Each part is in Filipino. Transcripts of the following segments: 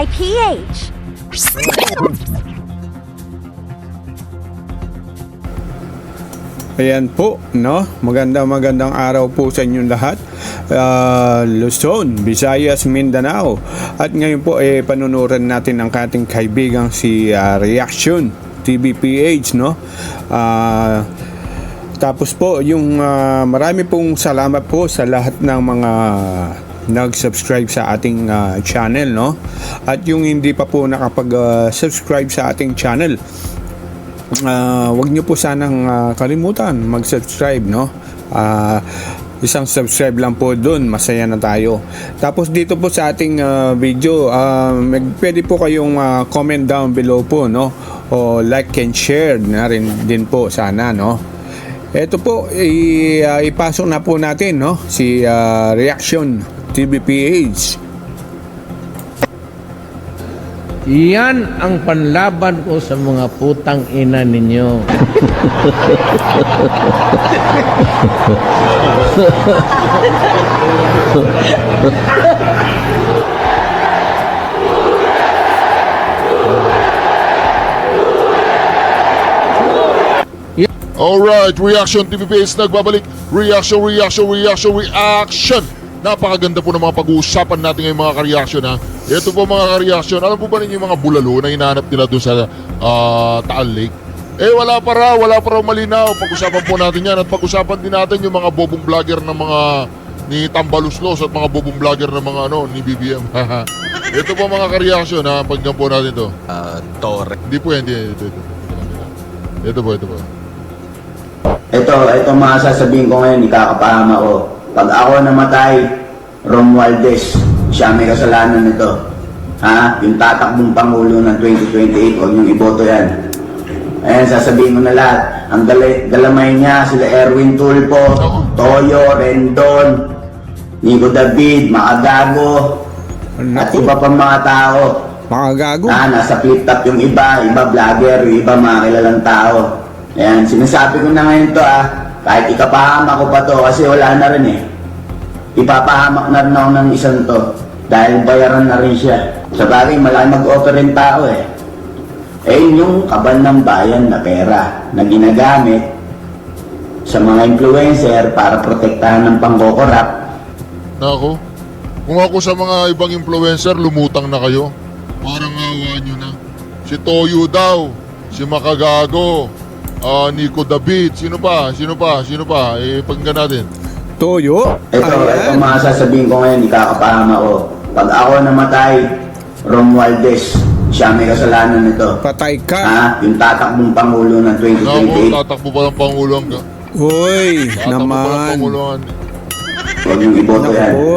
by PH. Ayan po, no? Magandang magandang araw po sa inyong lahat. Ah, Luzon, Visayas, Mindanao. At ngayon po, eh, panunuran natin ang ating kaibigang si ah, Reaction TVPH, no? Ah, tapos po, yung ah, marami pong salamat po sa lahat ng mga nag-subscribe sa ating ah, channel, no? At yung hindi pa po nakapag-subscribe sa ating channel, Ah, wag niyo po sanang ah, kalimutan mag-subscribe, no? Ah, isang subscribe lang po doon, masaya na tayo. Tapos dito po sa ating ah, video, ah, mag- pwede po kayong ah, comment down below po, no? O like and share na rin din po sana, no? Ito po, i- ah, ipasok na po natin, no? Si ah, Reaction TVPH. Yan ang panlaban ko sa mga putang ina ninyo. Alright, Reaction TV Base nagbabalik. Reaction, reaction, reaction, reaction. Napakaganda po ng mga pag-uusapan natin ngayong mga ka-reaction ha. Ito po mga ka-reaction. Alam po ba ninyo yung mga bulalo na hinahanap nila doon sa ah, Taal Lake? Eh wala pa raw, wala pa raw malinaw. Pag-usapan po natin yan at pag-usapan din natin yung mga bobong vlogger ng mga ni Tambaluslos at mga bobong vlogger ng mga ano ni BBM. ito po mga ka-reaction ha. Pagyan po natin to. uh, Torre. Hindi po yan, hindi. Ito, ito. Ito po, ito po. Ito, ito mga sasabihin ko ngayon, ikakapahama ko. Pag ako namatay, Romualdez, siya may kasalanan nito. Ha? Yung tatakbong Pangulo ng 2028, huwag niyong iboto yan. Ayan, sasabihin ko na lahat. Ang gal- galamay niya, sila Erwin Tulpo, Toyo, Rendon, Nico David, Makagago, at Naku, iba pang mga tao. mga gago. Ah, nasa flip top yung iba, iba vlogger, yung iba mga kilalang tao. Ayan, sinasabi ko na ngayon to ah, kahit ikapahamak ko pa to kasi wala na rin eh. Ipapahamak na rin ako ng isang to dahil bayaran na rin siya. Sa bagay, malaki mag-offer rin tao eh. Eh yun yung kaban ng bayan na pera na ginagamit sa mga influencer para protektahan ng pangkokorap Nako, kung ako sa mga ibang influencer, lumutang na kayo. Parang awa nyo na. Si Toyo daw, si Makagago, ah Nico David, sino pa, sino pa, sino pa, eh pakinggan natin. Toyo. Ito, ito Ayan. mga sasabihin ko ngayon, ikakapahama ko. Pag ako namatay, Romualdez, siya may kasalanan nito. Patay ka. Ha? Yung tatakbong Pangulo ng Nako, 2028, tatakbo pa ng Pangulo ang... Uy, Tatakbo pa ng naman. Pangulo ang... huwag niyong iboto yan. Naku.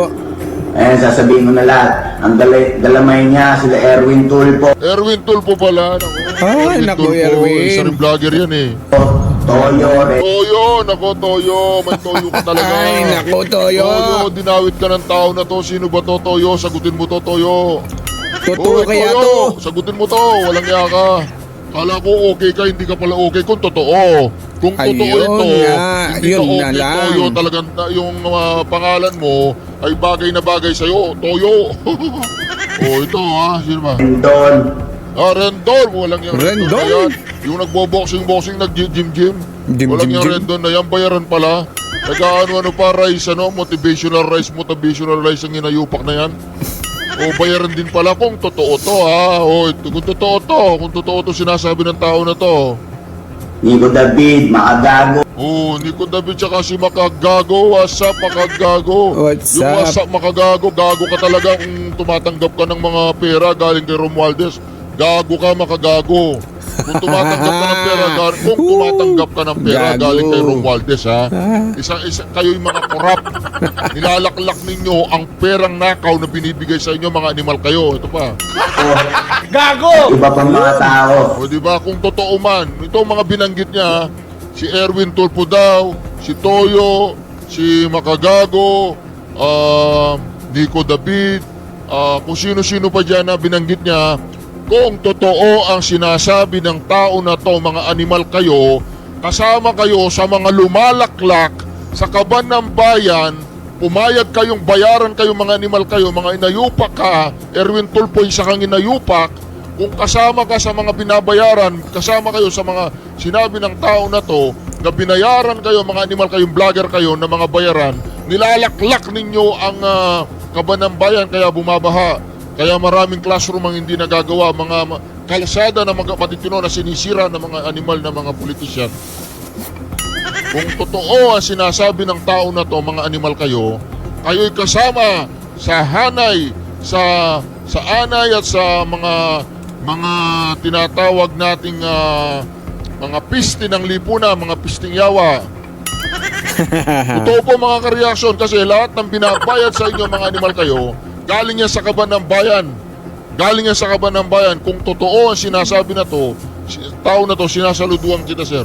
Ayan, sasabihin ko na lahat. Ang gal- galamay niya, sila Erwin Tulpo, Erwin Tulpo pala. Nako, Ay, naku, Tulpo, Erwin. Isa rin vlogger yan eh. Toyo, Re- Toyo, nako Toyo, may Toyo ka talaga. Ay, naku, Toyo. Toyo, dinawit ka ng tao na to. Sino ba to, Toyo? Sagutin mo to, Toyo. Totoo Hoy, kaya Toyo, to. Sagutin mo to, walang iya ka. Kala ko okay ka, hindi ka pala okay kung totoo. Kung totoo Ayun ito, nga, hindi yun ka na okay, lang. Toyo, talagang na- yung ah, pangalan mo ay bagay na bagay sa'yo, Toyo. oh, ito ha, sino ba? Rendon, Ah, Rendon, walang yung Rendon, Rendon? na yan. Yung nagbo-boxing-boxing, nag-gym-gym. Gym, Walang yung. Rendon na yan, bayaran pala. Nag-ano-ano pa, rice, ano, motivational rice, motivational rice ang inayupak na yan. O bayaran din pala kung totoo to ha. O kung totoo to, kung totoo to sinasabi ng tao na to. Nico David, Makagago, Oh, Nico David tsaka si Makagago. What's up, Makagago? What's yung up, Makagago? Gago ka talaga kung tumatanggap ka ng mga pera galing kay Romualdez. Gago ka, Makagago. Kung tumatanggap ka ng pera, galing, kung tumatanggap ka ng pera Gago. galing kay Romualdez, ha? Isa, isa, kayo'y mga korap. Nilalaklak ninyo ang perang nakaw na binibigay sa inyo, mga animal kayo. Ito pa. iba pang mga tao. O di ba kung totoo man, ito ang mga binanggit niya, si Erwin Tulpo daw, si Toyo, si Makagago, ah, Nico David, ah, kung sino-sino pa dyan na binanggit niya, kung totoo ang sinasabi ng tao na to, mga animal kayo, kasama kayo sa mga lumalaklak sa kaban ng bayan pumayag kayong bayaran kayo mga animal kayo, mga inayupak ka, Erwin Tulfo isa kang inayupak, kung kasama ka sa mga binabayaran, kasama kayo sa mga sinabi ng tao na to, na binayaran kayo, mga animal kayong vlogger kayo na mga bayaran, nilalaklak ninyo ang ah, kaban ng bayan kaya bumabaha. Kaya maraming classroom ang hindi nagagawa, mga kalsada na mga matitino na sinisira ng mga animal na mga politisyan. Kung totoo ang sinasabi ng tao na to, mga animal kayo, kayo'y kasama sa hanay, sa sa anay at sa mga mga tinatawag nating ah, mga piste ng lipuna, mga pisting yawa. Totoo po mga kareaksyon kasi lahat ng binabayad sa inyo mga animal kayo, galing yan sa kaban ng bayan. Galing yan sa kaban ng bayan. Kung totoo ang sinasabi na to, tao na to, sinasaluduan kita sir.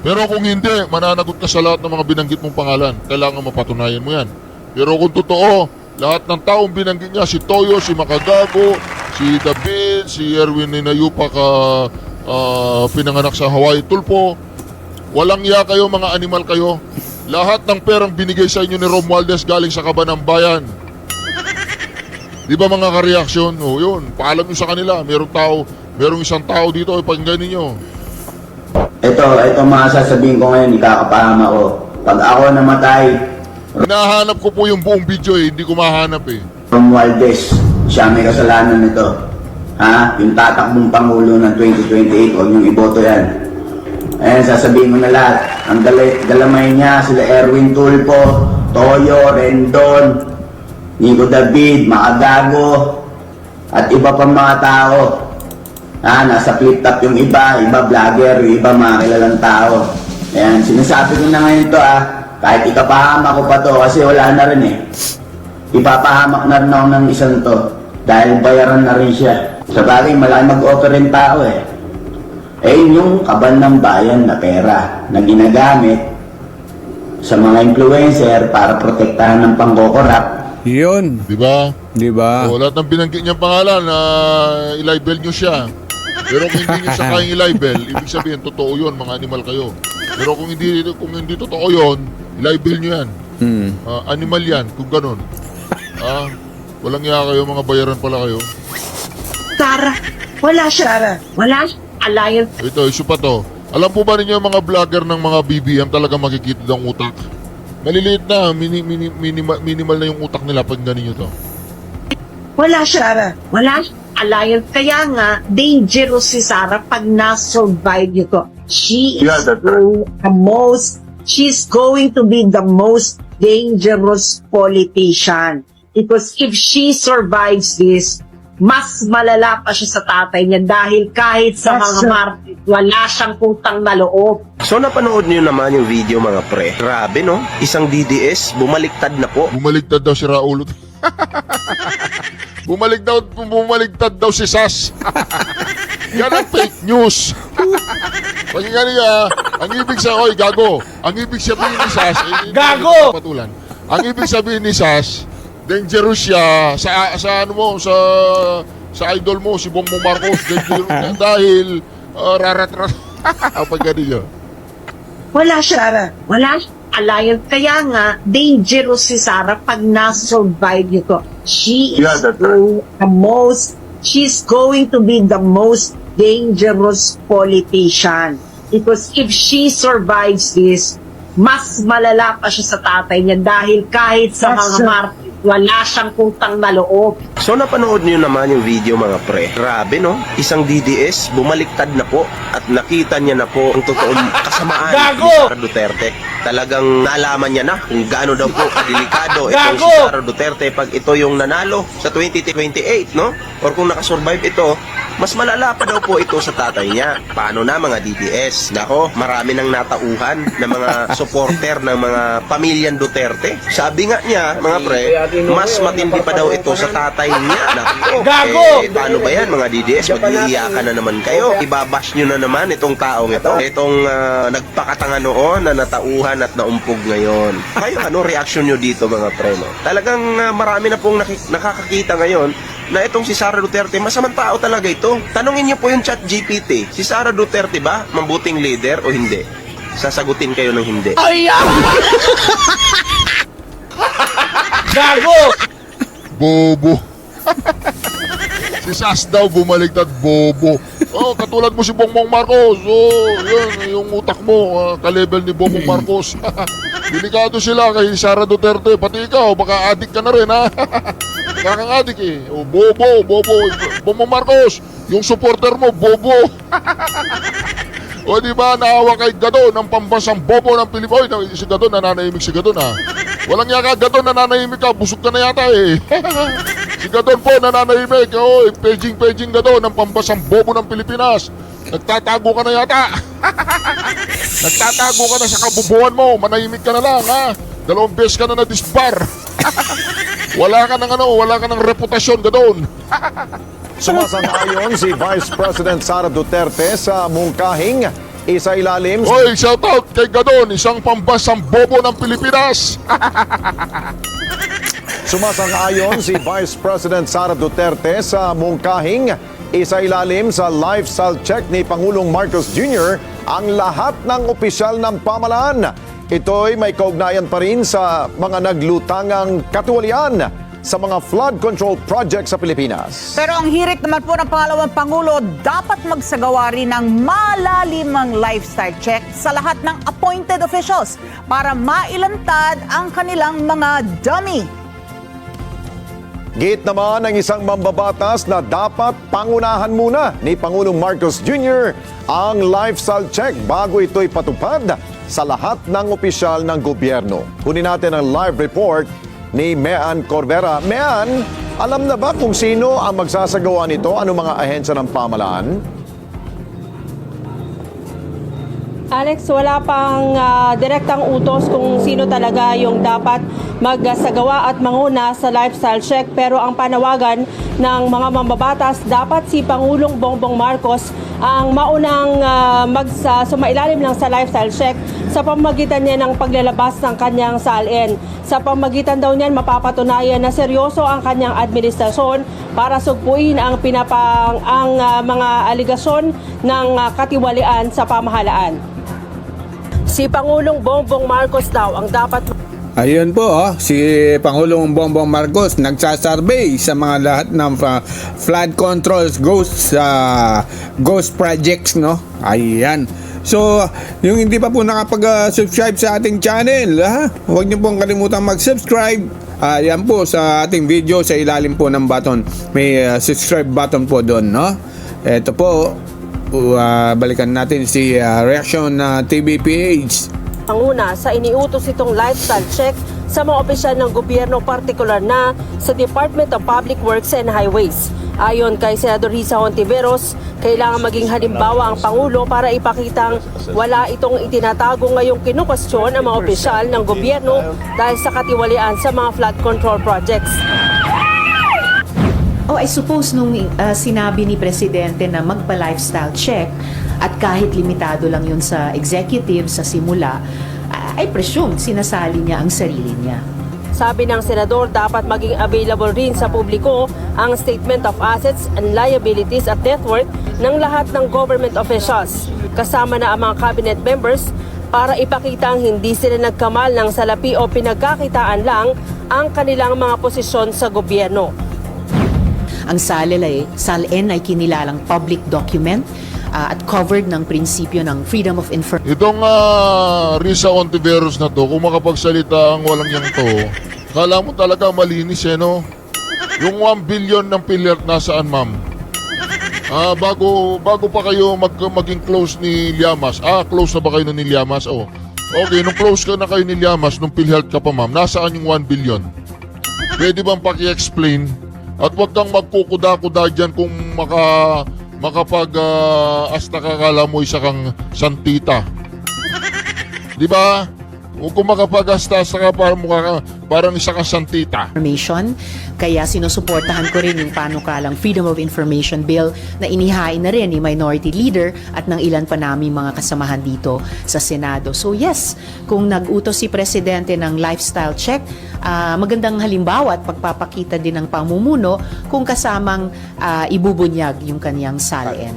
Pero kung hindi, mananagot ka sa lahat ng mga binanggit mong pangalan. Kailangan mapatunayan mo yan. Pero kung totoo, lahat ng taong binanggit niya, si Toyo, si Makagago, si David, si Erwin Ninayupa ka ah, pinanganak sa Hawaii Tulpo, walang iya kayo mga animal kayo. Lahat ng perang binigay sa inyo ni Romualdez galing sa kaban ng bayan. Di ba mga kareaksyon? O yun, paalam nyo sa kanila. Merong tao, merong isang tao dito, ipakinggan ninyo. Ito, ito mga sasabihin ko ngayon, ikakapahama ko. Pag ako namatay, Hinahanap ko po yung buong video eh, hindi ko mahanap eh. Romualdez, siya may kasalanan nito. Ha? Yung tatakbong Pangulo ng 2028, huwag niyong iboto yan. Ayan, sasabihin mo na lahat. Ang dala- galamay niya, sila Erwin Tulpo, Toyo, Rendon, Nico David, Makagago, at iba pang mga tao. Ah, nasa flip top yung iba, iba vlogger, iba mga kilalang tao. Ayan, sinasabi ko na ngayon to ah, kahit ikapahamak ko pa to kasi wala na rin eh. Ipapahamak na rin ako ng isang to dahil bayaran na rin siya. Sa bagay, malaki mag-offer rin tao eh. Eh yun yung kaban ng bayan na pera na ginagamit sa mga influencer para protektahan ng pangkokorap Yun, Di ba? di ba? O, lahat ng binanggit niyang pangalan, na i-libel nyo siya. Pero kung hindi nyo siya kayang i-libel, ibig sabihin, totoo yun, mga animal kayo. Pero kung hindi, kung hindi totoo yun, i-libel nyo yan. Hmm. Ah, animal yan, kung ganun. Ah, walang iya kayo, mga bayaran pala kayo. Tara, wala siya. Wala siya. Alliance Ito, issue pa to. Alam po ba ninyo yung mga vlogger ng mga BBM talaga makikita ng utak? Maliliit na, mini, mini, minimal, minimal na yung utak nila pag ganin nyo to. Wala siya. Wala siya. Alliance. Kaya nga, dangerous si Sarah pag na-survive nito. She is the most, she's going to be the most dangerous politician. Because if she survives this, mas malala pa siya sa tatay niya dahil kahit sa mga market, wala siyang utang na loob. So napanood niyo naman yung video mga pre. Grabe no? Isang DDS, bumaliktad na po. Bumaligtad daw si Raul. Bumaligtad, bumaligtad daw si Sas. Yan ang fake news. Pakinggan niya, ang ibig sa oy, gago. Ang ibig sabihin ni Sas, eh, gago! Patulan. Ang ibig sabihin ni Sas, dangerous siya sa sa ano mo, sa sa idol mo si Bongbong Marcos dangerous niya dahil uh, rarat-rat. Pag ganun. Wala siya. Wala siya. Alliance. Kaya nga, dangerous si Sarah pag na-survive nito. She is the most, she's going to be the most dangerous politician. Because if she survives this, mas malala pa siya sa tatay niya dahil kahit sa mga market, wala siyang utang na loob. So napanood niyo naman yung video mga pre. Grabe no? Isang DDS, bumaliktad na po at nakita niya na po ang totoong kasamaan ni Sara Duterte. Talagang nalaman niya na kung gaano daw po kadelikado itong si Sara Duterte pag ito yung nanalo sa 2028, no? Or kung nakasurvive ito, mas malala pa daw po ito sa tatay niya. Paano na mga DDS? Nako, marami nang natauhan ng mga supporter ng mga pamilyan Duterte. Sabi nga niya, mga pre, mas matindi pa daw ito sa tatay niya. Nako! Eh, paano ba yan mga DDS? Mag-iiyakan na naman kayo. Ibabash nyo na naman itong taong ito. Itong ah, nagpakatanga noon na natauhan at naumpog ngayon. Kayo, ano reaction nyo dito mga pre? No? Talagang ah, marami na pong nakakakita ngayon na itong si Sara Duterte, masamang tao talaga ito. Tanungin niyo po yung chat GPT, si Sara Duterte ba mabuting leader o hindi? Sasagutin kayo ng hindi. Gago! Bobo. si Sas daw bumaliktad bobo. Oh, katulad mo si Bongbong Marcos. Oh, yun, yung utak mo, ah, ka-level ni Bongbong Marcos. Delikado sila kay Sara Duterte. Pati ikaw, baka adik ka na rin, ha? Baka kang adik eh. Oh, bobo, bobo. Bongbong Marcos, yung supporter mo, bobo. o di ba, naawa kay Gadon, ang pambansang bobo ng Pilipinas. Oy, na- si Gadon, nananahimik si Gadon, ha? Walang yaka, Gadon, nananahimik ka. Busog ka na yata, eh. Si Gadon po nananahimik. Oh, paging-paging Gadon ang pambasang bobo ng Pilipinas. Nagtatago ka na yata. Nagtatago ka na sa kabubuan mo. Manahimik ka na lang, ha? Dalawang beses ka na na-disbar. wala ka ng ano, wala ka ng reputasyon, Gadon. Sumasang-ayon si Vice President Sara Duterte sa mungkahing isa ilalim Hoy, shout out kay Gadon, isang pambasang bobo ng Pilipinas. Sumasang-ayon si Vice President Sara Duterte sa mungkahing isa ilalim sa lifestyle check ni Pangulong Marcos Jr. ang lahat ng opisyal ng pamalaan. Ito'y may kaugnayan pa rin sa mga naglutangang katuwalian sa mga flood control project sa Pilipinas. Pero ang hirit naman po ng pangalawang Pangulo, dapat magsagawa rin ng malalimang lifestyle check sa lahat ng appointed officials para mailantad ang kanilang mga dummy. Git naman ng isang mambabatas na dapat pangunahan muna ni Pangulong Marcos Jr. ang lifestyle check bago ito'y patupad sa lahat ng opisyal ng gobyerno. Kunin natin ang live report ni Mean Corvera. Mean, alam na ba kung sino ang magsasagawa nito? Ano mga ahensya ng pamalaan? Alex, wala pang ah, direktang utos kung sino talaga yung dapat magsagawa at manguna sa lifestyle check pero ang panawagan ng mga mambabatas dapat si Pangulong Bongbong Marcos ang maunang ah, magsa, sumailalim lang sa lifestyle check sa pamagitan niya ng paglalabas ng kanyang salin. Sa pamagitan daw niyan mapapatunayan na seryoso ang kanyang administrasyon para sugpuin ang pinapang ang ah, mga aligasyon ng ah, katiwalian sa pamahalaan. Si Pangulong Bongbong Marcos daw ang dapat Ayun po, oh, si Pangulong Bongbong Marcos nagsasurvey sa mga lahat ng uh, flood controls ghost sa ghost projects, no? Ayan. So, yung hindi pa po nakapag-subscribe sa ating channel, ha? Huwag niyo pong kalimutan mag-subscribe. Ayan po sa ating video sa ilalim po ng button. May uh, subscribe button po doon, no? Ito po, uh, balikan natin si uh, Reaction na TVPH. Panguna sa iniutos itong lifestyle check sa mga opisyal ng gobyerno partikular na sa Department of Public Works and Highways. Ayon kay Senador Risa Hontiveros, kailangan maging halimbawa ang Pangulo para ipakitang wala itong itinatago ngayong kinukwestiyon ang mga opisyal ng gobyerno dahil sa katiwalian sa mga flood control projects. Oh, I suppose nung uh, sinabi ni Presidente na magpa-lifestyle check at kahit limitado lang yun sa executive sa simula, I presume sinasali niya ang sarili niya. Sabi ng senador, dapat maging available rin sa publiko ang statement of assets and liabilities at net worth ng lahat ng government officials, kasama na ang mga cabinet members para ipakita ang hindi sila nagkamal ng salapi o pinagkakitaan lang ang kanilang mga posisyon sa gobyerno. Ang SALEL ay, ay kinilalang public document uh, at covered ng prinsipyo ng freedom of information. Itong ah, Risa Ontiveros na to, kung makapagsalita ang walang yang to, kala mo talaga malinis eh, no? Yung 1 billion ng PhilHealth nasaan, ma'am? Ah, bago bago pa kayo mag, maging close ni Liamas. Ah, close na ba kayo ni Liamas? Oh. Okay, nung close ka na kayo ni Liamas, nung PhilHealth ka pa, ma'am, nasaan yung 1 billion? Pwede bang paki-explain? At wag kang magkukuda-kuda dyan kung maka makapag asta kakala mo isa kang santita. Di ba? Huwag kung makapag-asta-asta ka parang, mukha ka, parang isa kang santita. information. Kaya sinusuportahan ko rin yung panukalang Freedom of Information Bill na inihain na rin ni Minority Leader at ng ilan pa naming mga kasamahan dito sa Senado. So yes, kung nag-utos si Presidente ng lifestyle check, ah, magandang halimbawa at pagpapakita din ng pamumuno kung kasamang ah, ibubunyag yung kaniyang salin.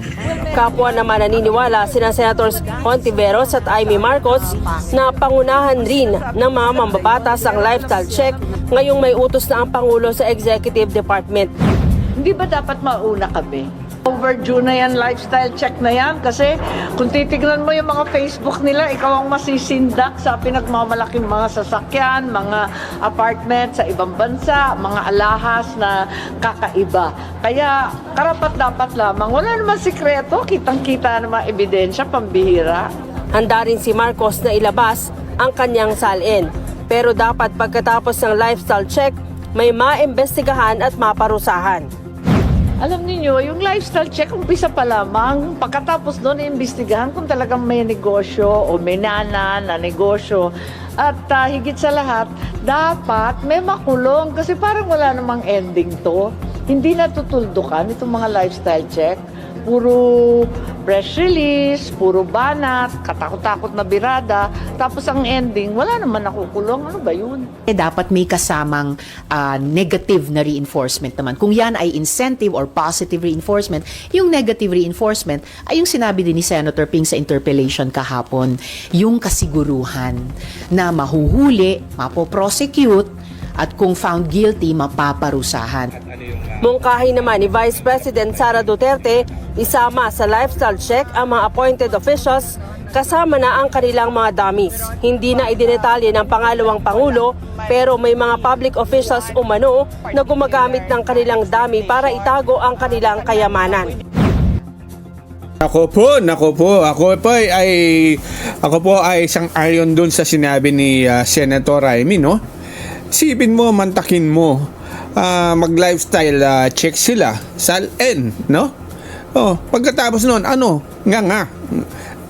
Kapwa naman naniniwala sina Senators Hontiveros at Amy Marcos na pangunahan rin ng mga mambabatas ang lifestyle check ngayong may utos na ang Pangulo sa Executive Department. Hindi ba dapat mauna kami? Overdue na yan, lifestyle check na yan. Kasi kung titignan mo yung mga Facebook nila, ikaw ang masisindak sa pinagmamalaking mga sasakyan, mga apartment sa ibang bansa, mga alahas na kakaiba. Kaya karapat dapat lamang. Wala naman sikreto, kitang-kita naman ebidensya, pambihira. Handa rin si Marcos na ilabas ang kanyang salin. Pero dapat pagkatapos ng lifestyle check, may maimbestigahan at maparusahan. Alam niyo yung lifestyle check, umpisa pa lamang. Pagkatapos doon, iimbestigahan kung talagang may negosyo o may nana na negosyo. At ah, higit sa lahat, dapat may makulong kasi parang wala namang ending to. Hindi natutuldukan itong mga lifestyle check. Puro press release, puro banat, katakot-takot na birada. Tapos ang ending, wala naman nakukulong. Ano ba yun? Eh, dapat may kasamang ah, negative na reinforcement naman. Kung yan ay incentive or positive reinforcement, yung negative reinforcement ay yung sinabi din ni Senator Ping sa interpellation kahapon, yung kasiguruhan na mahuhuli, mapoprosecute, at kung found guilty, mapaparusahan. Mungkahi naman ni Vice President Sara Duterte, isama sa lifestyle check ang mga appointed officials kasama na ang kanilang mga dummies. Hindi na idinetalye ng pangalawang Pangulo pero may mga public officials umano na gumagamit ng kanilang dummy para itago ang kanilang kayamanan. Ako po, nako po. Ako po ay, ay ako po ay isang ayon doon sa sinabi ni ah, Senator Raimi, no? Sipin mo, mantakin mo. Ah, mag-lifestyle ah, check sila sa N, no? Oh, pagkatapos noon, ano? Nga nga.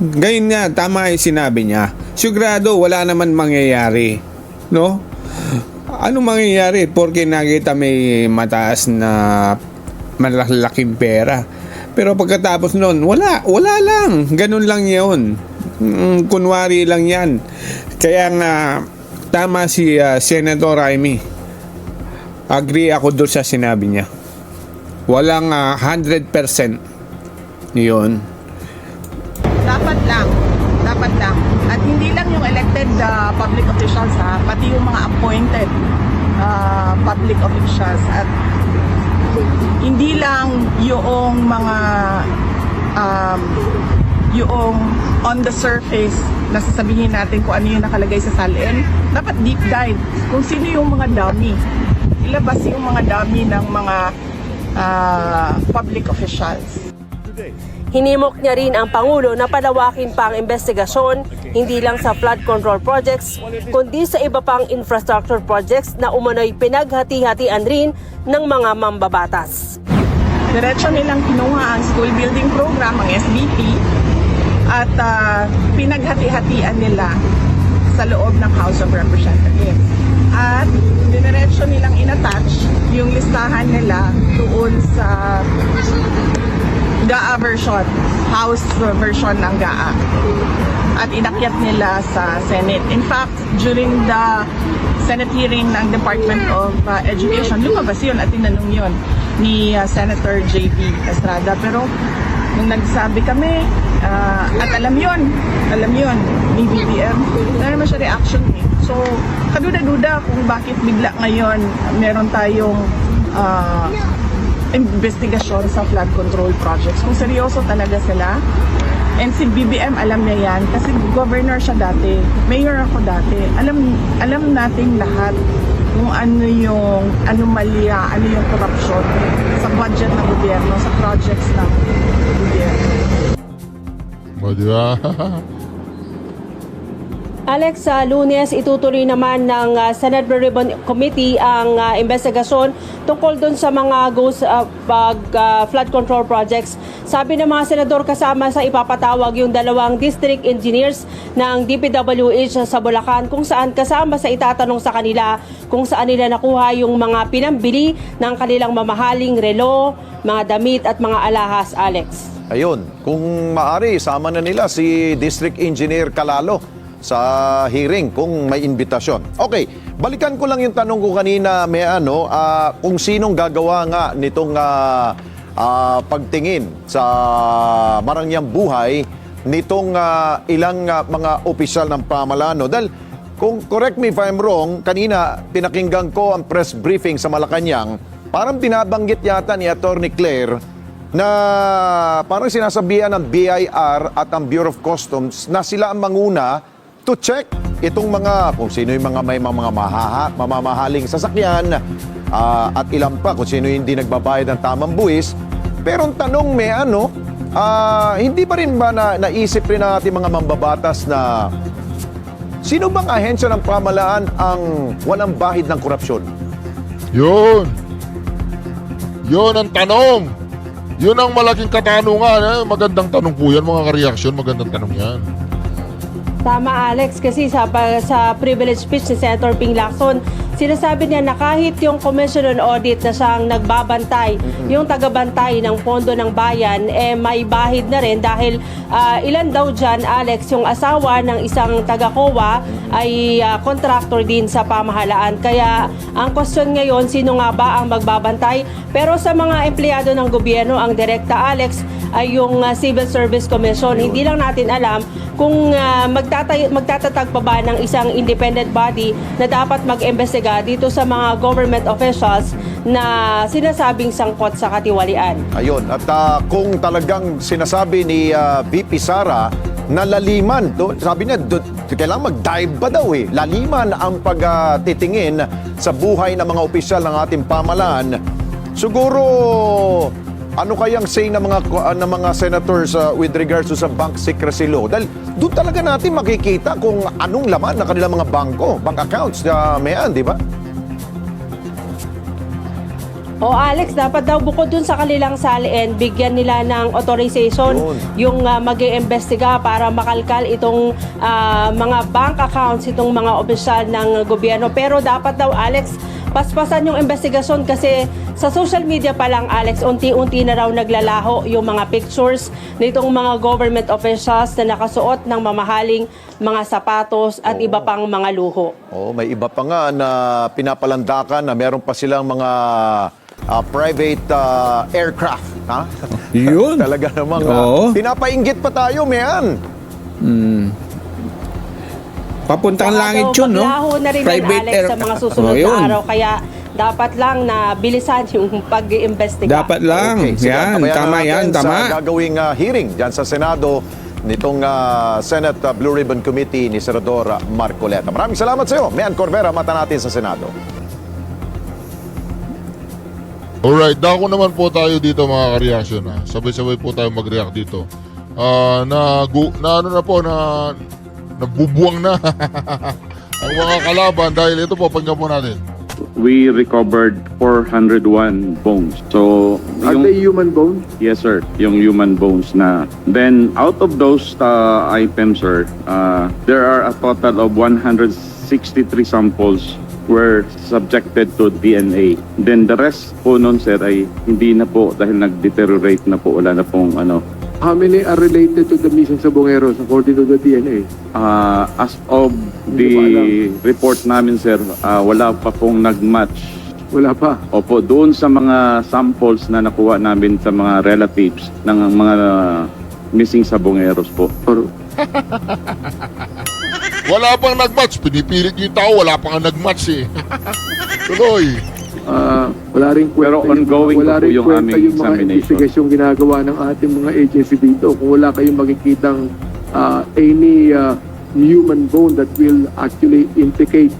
Ganyan nga, tama yung sinabi niya. Sigurado, wala naman mangyayari. No? Ano mangyayari? Porque nakita may mataas na malalaking pera. Pero pagkatapos noon, wala, wala lang. Ganun lang yun. Mm, kunwari lang yan. Kaya nga, tama si ah, Senator Raimi. Agree ako doon sa sinabi niya. Walang ah, 100% yun. dapat lang dapat lang at hindi lang yung elected uh, public officials ha pati yung mga appointed uh, public officials at hindi lang yung mga um, yung on the surface na sasabihin natin kung ano yung nakalagay sa salin dapat deep dive. Kung sino yung mga dummy. Ilabas yung mga dummy ng mga uh, public officials. Hinimok niya rin ang Pangulo na palawakin pa ang investigasyon hindi lang sa flood control projects kundi sa iba pang infrastructure projects na umano'y pinaghati-hatian rin ng mga mambabatas. Diretso nilang kinuha ang school building program, ang SBP, at ah, pinaghati-hatian nila sa loob ng House of Representatives. At diretso nilang inattach yung listahan nila doon sa GAA version, House version ng GAA. At inakyat nila sa Senate. In fact, during the Senate hearing ng Department of uh, Education, lumabas yun at tinanong yun ni uh, Senator J.B. Estrada. Pero nung nagsabi kami, uh, at alam yun, alam yun, ni BBM, wala naman siya reaction eh. So, kaduda-duda kung bakit bigla ngayon meron tayong uh, investigasyon sa flood control projects. Kung seryoso talaga sila, and si BBM alam niya yan kasi governor siya dati, mayor ako dati. Alam alam nating lahat kung ano yung anomalya, ano yung korupsyon sa budget ng gobyerno, sa projects ng gobyerno. O? Alex, sa lunes itutuloy naman ng uh, Senate Blue Committee ang uh, investigasyon tungkol dun sa mga ghost uh, pag, uh, flood control projects. Sabi ng mga senador kasama sa ipapatawag yung dalawang district engineers ng DPWH sa Bulacan kung saan kasama sa itatanong sa kanila kung saan nila nakuha yung mga pinambili ng kanilang mamahaling relo, mga damit at mga alahas, Alex. Ayun, kung maari, sama na nila si District Engineer Kalalo sa hearing kung may imbitasyon. Okay, balikan ko lang yung tanong ko kanina, may ano, ah, kung sinong gagawa nga nitong ah, ah, pagtingin sa marangyang buhay nitong ah, ilang ah, mga opisyal ng pamalano. Dahil kung correct me if I'm wrong, kanina pinakinggan ko ang press briefing sa Malacanang, parang binabanggit yata ni Attorney Claire na parang sinasabihan ng BIR at ang Bureau of Customs na sila ang manguna to check itong mga, kung sino yung mga may mga mahaha, mamamahaling sasakyan ah, at ilan pa kung sino hindi nagbabayad ng tamang buwis. Pero ang tanong may ano, ah, hindi pa rin ba na, naisip rin ng ating mga mambabatas na sino bang ahensya ng pamalaan ang walang bahid ng korupsyon? Yun. Yun ang tanong. Yun ang malaking katanungan. Eh. Magandang tanong po yan, mga ka-reaction. Magandang tanong yan. Tama Alex kasi sa sa privilege speech ni Senator Ping Lacson, sinasabi niya na kahit yung Commission on Audit na siyang nagbabantay, yung tagabantay ng pondo ng bayan eh may bahid na rin dahil ah, ilan daw diyan Alex yung asawa ng isang taga-COA ay ah, contractor din sa pamahalaan. Kaya ang question ngayon sino nga ba ang magbabantay? Pero sa mga empleyado ng gobyerno ang direkta Alex ay yung ah, Civil Service Commission. Hindi lang natin alam kung uh, magtatay- magtatatag pa ba ng isang independent body na dapat mag-imbestiga dito sa mga government officials na sinasabing sangkot sa katiwalian. Ayun, at ah, kung talagang sinasabi ni ah, VP Sara na laliman, do, sabi niya, do, kailangan mag-dive ba daw eh. Laliman ang pagtitingin sa buhay ng mga opisyal ng ating pamalaan. Siguro, ano kayang say ng mga uh, ng mga senators ah, with regards to sa bank secrecy law? Dahil doon talaga natin makikita kung anong laman ng kanilang mga bangko, bank accounts na mayan, di ba? O Alex, dapat daw bukod dun sa kanilang saliin, bigyan nila ng authorization Yun. yung uh, mag iimbestiga para makalkal itong ah, mga bank accounts, itong mga opisyal ng gobyerno. Pero dapat daw Alex, paspasan yung investigasyon kasi sa social media pa lang Alex, unti-unti na raw naglalaho yung mga pictures nitong mga government officials na nakasuot ng mamahaling mga sapatos at iba pang mga luho. Oh, may iba pa nga na pinapalandakan na meron pa silang mga ah, private ah, aircraft, ha? Yun. Talaga namang ah, Oo. pinapainggit pa tayo, mayan. Papuntang langit yun, no? na rin yan, Alex, sa mga susunod Oh, yun. na araw. Kaya dapat lang na bilisan yung pag-iimbestiga. Dapat lang. sige, yan, tabayan na tama natin yan, tama. Sa gagawing ah, hearing dyan sa Senado nitong ah, Senate ah, Blue Ribbon Committee ni Senador ah, Marcoleta. Maraming salamat sa iyo. Mayan Corbera, mata natin sa Senado. Alright, dako naman po tayo dito mga ka-reaction. Ha. Sabay-sabay po tayo mag-react dito. Ah, na, gu- na ano na po, na nabubuwang na ang mga kalaban dahil ito po, pakinggan po natin. we recovered 401 bones. So, Are yung, they human bones? yes sir, yung human bones na. Then, out of those uh, items sir, uh, there are a total of 163 samples were subjected to DNA. Then the rest po nun sir ay hindi na po dahil nag-deteriorate na po, wala na pong ano, How many are related to the missing sabongeros according to the DNA? Uh, as of the report namin, sir, uh, wala pa pong nag-match. Wala pa. Opo, doon sa mga samples na nakuha namin sa mga relatives ng mga missing sabongeros po. Or, Wala pang nag-match. Pinipilit yung tao, wala pang nag-match eh. Tuloy. Ah, wala rin kwenta Pero ongoing wala rin yung kwenta aming yung mga examination. investigasyong ginagawa ng ating mga agency dito. Kung wala kayong makikitang ah, any ah, human bone that will actually indicate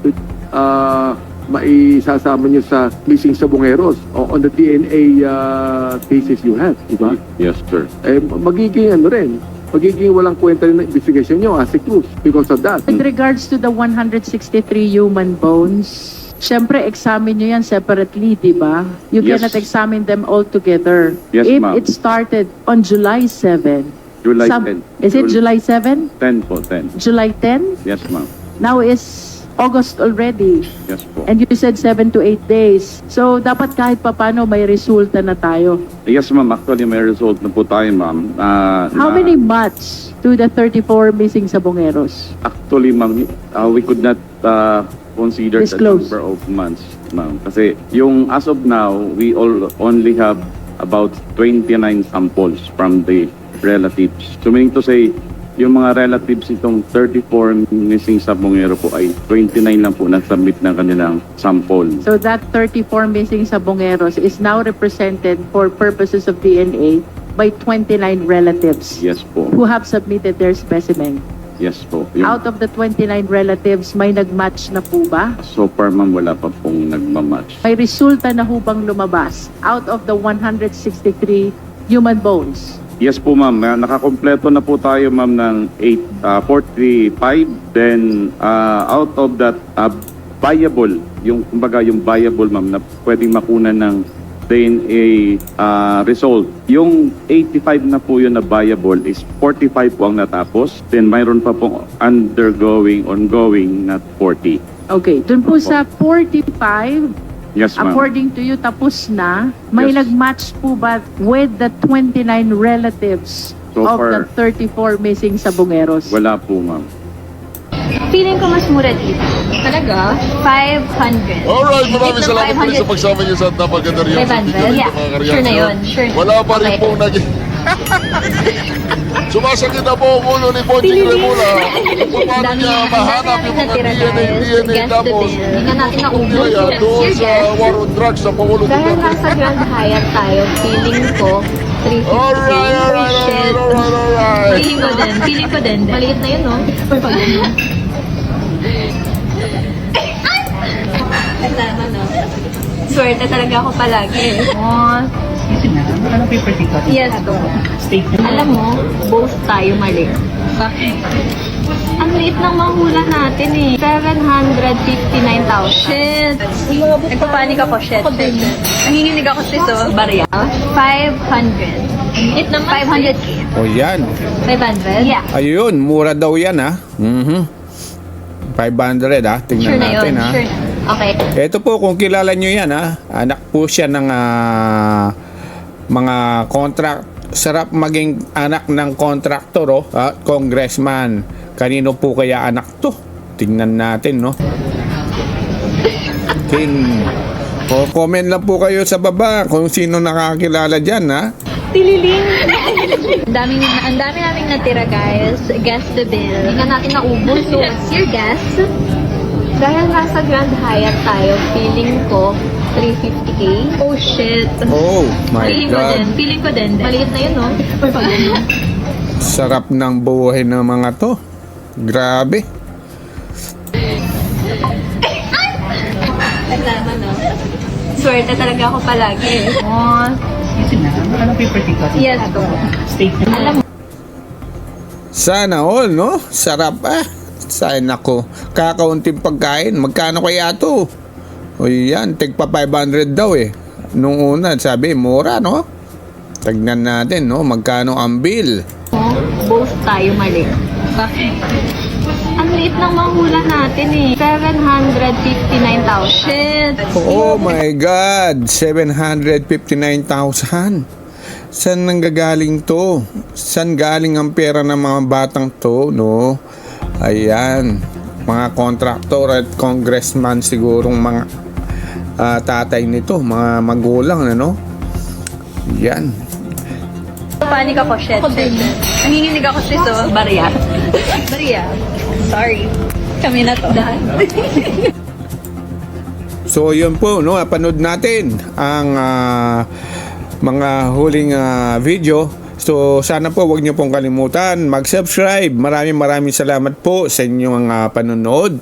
uh, maisasama nyo sa missing sabongeros o on the DNA ah, cases you have, di ba? Yes, sir. Eh, magiging ano rin, magiging walang kwenta rin ng investigation nyo as a clues because of that. With regards to the 163 human bones, syempre examine nyo yan separately, di ba? You Yes. cannot examine them all together. Yes, If it started on July 7, July some- 10. is it Jul- July 7? 10 po, 10. July 10? Yes, ma'am. Now is August already. Yes po. And you said 7 to 8 days. So, dapat kahit papano may resulta na tayo. Yes, ma'am. Actually, may result na po tayo, ma'am. Ah, How na- many months to the 34 missing sabongeros? Actually, ma'am, uh, we could not uh, consider Disclose. the number of months, ma'am. Kasi yung as of now, we all only have about 29 samples from the relatives. So meaning to say, yung mga relatives itong 34 missing sa Bungero po ay 29 lang po na-submit ng kanilang sample. So that 34 missing sabongeros is now represented for purposes of DNA by 29 relatives Yes po. who have submitted their specimen. Yes po. Yung, Out of the 29 relatives, may nag-match na po ba? so far ma'am wala pa pong nagmamatch. May resulta na hubang lumabas out of the 163 human bones. Yes po ma'am, Ah, nakakompleto na po tayo ma'am ng 8, ah, 45. Then ah, out of that ah, viable, yung kumbaga yung viable ma'am na pwedeng makunan ng DNA ah, result. Yung 85 na po yun na viable is 45 po ang natapos. Then mayroon pa pong undergoing, ongoing na 40. Okay, dun po sa 45, Yes ma'am. according to you, tapos na, may Yes. nag-match po ba with the 29 relatives So of the far- 34 missing sabongeros? Wala po ma'am. Feeling ko mas mura dito. Talaga? 500. Alright, maraming Dito, salamat po rin sa 500. pagsama niyo sa napaganda rin May bundle? Yeah. Sure na yun. Sure na. Wala pa rin Okay. pong naging... Sumasakit na po ang ulo ni Ponching Remula. Paano niya mahanap yung mga DNA, DNA tapos naubos. kaya doon sa war on drugs sa Pangulo Dahil nasa Grand Hyatt tayo, feeling ko 350. Alright, alright, alright, alright, alright. Feeling ko din. Feeling ko din. Maliit na yun, no? Kasama, no? Swerte talaga ako palagi. Oh, Anong paper ticket? Yes, go. Alam mo, both tayo mali. Bakit? Ang liit ng mahula natin eh. 759,000. Shit! Nagpapanik ako, shit. Ako din. Nanginginig ako sis, oh. Barya? 500. It naman. 500k. O yan. 500? Yeah. Ayun, mura daw yan ha. Mhm. 500 ha. Tingnan Sure na yun. natin ha. Sure na. Okay. Ito po, kung kilala nyo yan ha, anak po siya ng ah, mga contract. Sarap maging anak ng kontraktor oh, at congressman. Kanino po kaya anak to? Tingnan natin no. King. O, comment lang po kayo sa baba kung sino nakakilala dyan ha. Tililing! ang dami, ang dami naming natira, guys. Guess the bill. Hindi nga natin naubos. So, what's your guess? Dahil nasa Grand Hyatt tayo, feeling ko 350k. Oh, shit. Oh my feeling ko din. God. Feeling ko din. Maliit na yun, no? Sarap ng buhay ng mga to. Grabe. Kasama, no? Swerte talaga ako palagi. Oh, Anong paper ticket? yes, go. Alam mo, Sana all, no? Sarap ah. Sana ko. Kakaunting pagkain. Magkano kaya to? O yan, tigpa 500 daw eh. Nung una, sabi, mura, no? Tagnan natin, no? Magkano ang bill? both tayo mali. Bakit? Ang liit ng mahula natin eh. 759,000. Shit! Oh my God! 759,000. Saan nanggagaling to? Saan galing ang pera ng mga batang to, no? Ayan. Mga kontraktor at congressman sigurong mga ah, tatay nito, mga magulang, ano? Yan. Panik ako, shit. Ako din. Nanginginig ako sis, oh. Barya. Barya. Sorry. Kami na to. So yun po, no, panood natin ang ah, mga huling ah, video. So sana po wag niyo pong kalimutan mag-subscribe. Maraming maraming salamat po sa inyong ah, panonood.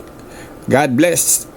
God bless.